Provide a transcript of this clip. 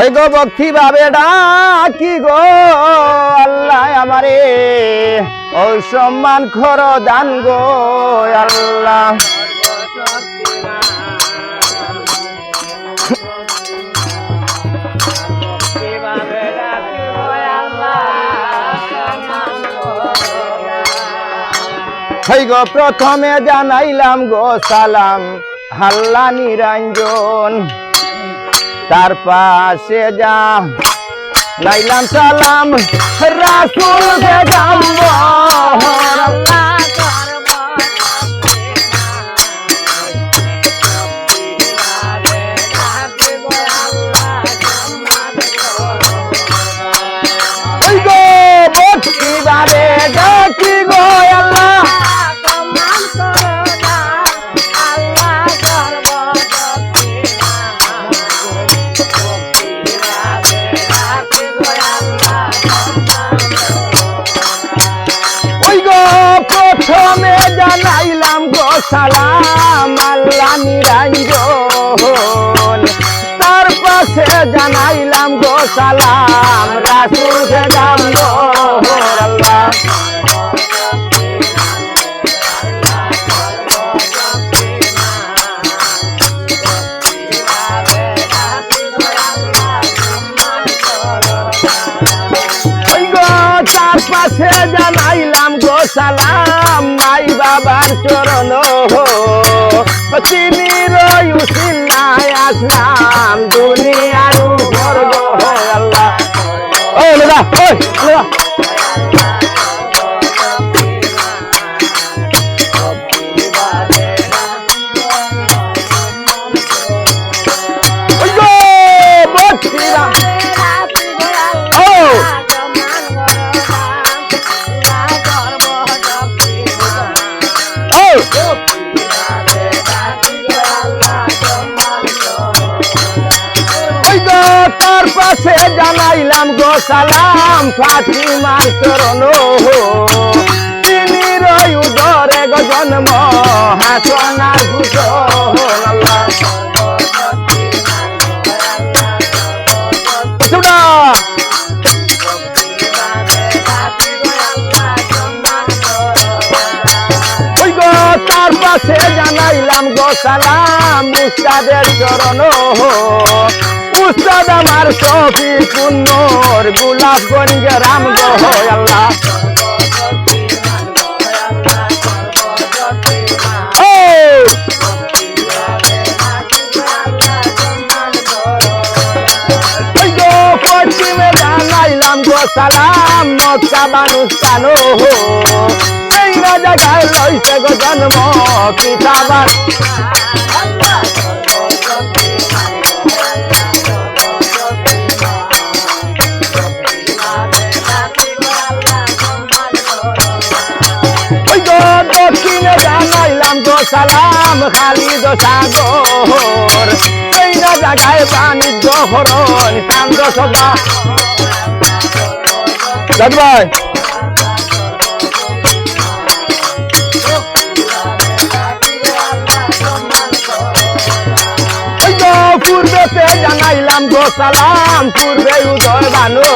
ওই গো ভক্তি ভাবে ডাকি গো আল্লাহ আমারে। ও সম্মান খর দান গো আল্লাহ। ওই গো প্রথমে জানাইলাম গো সালাম, হাল্লা নিরঞ্জন। তার পাশে যা লাইলাম সালাম রাসুল সালাম আল্লাহ নিরঞ্জন তার পাশে জানাইলাম গো সালাম, রাসুল দাম আল্লাহ। পাশে জানাইলাম গো সালাম মাই বাবার চরণ তিনি রয়ুসিল্লায় আসলাম দুনিয়ার উপর আল্লাহ। ও দাদা ও দাদা তার পাশে জানাইলাম গো সালাম ফাতিমার চরণ তিনি রয় উদরে পাশে জানাইলাম গো সালাম উস্তাদের চরণ উস্তাদ আমার সফি পুন্নর গোলাপগঞ্জ রাম গো আল্লাহ। সালাম, মক্কা মানুষান এই জায়গায় লইছে গো জন্ম পিতাবার। দক্ষিণে জানাইলাম গো সালাম খালিদ সাগর। এই না জায়গায় বাণিজ্য হরণ কান্দ সদা দাদু ভাই জানাইলাম গো সালাম পূর্বে উদয় বানো।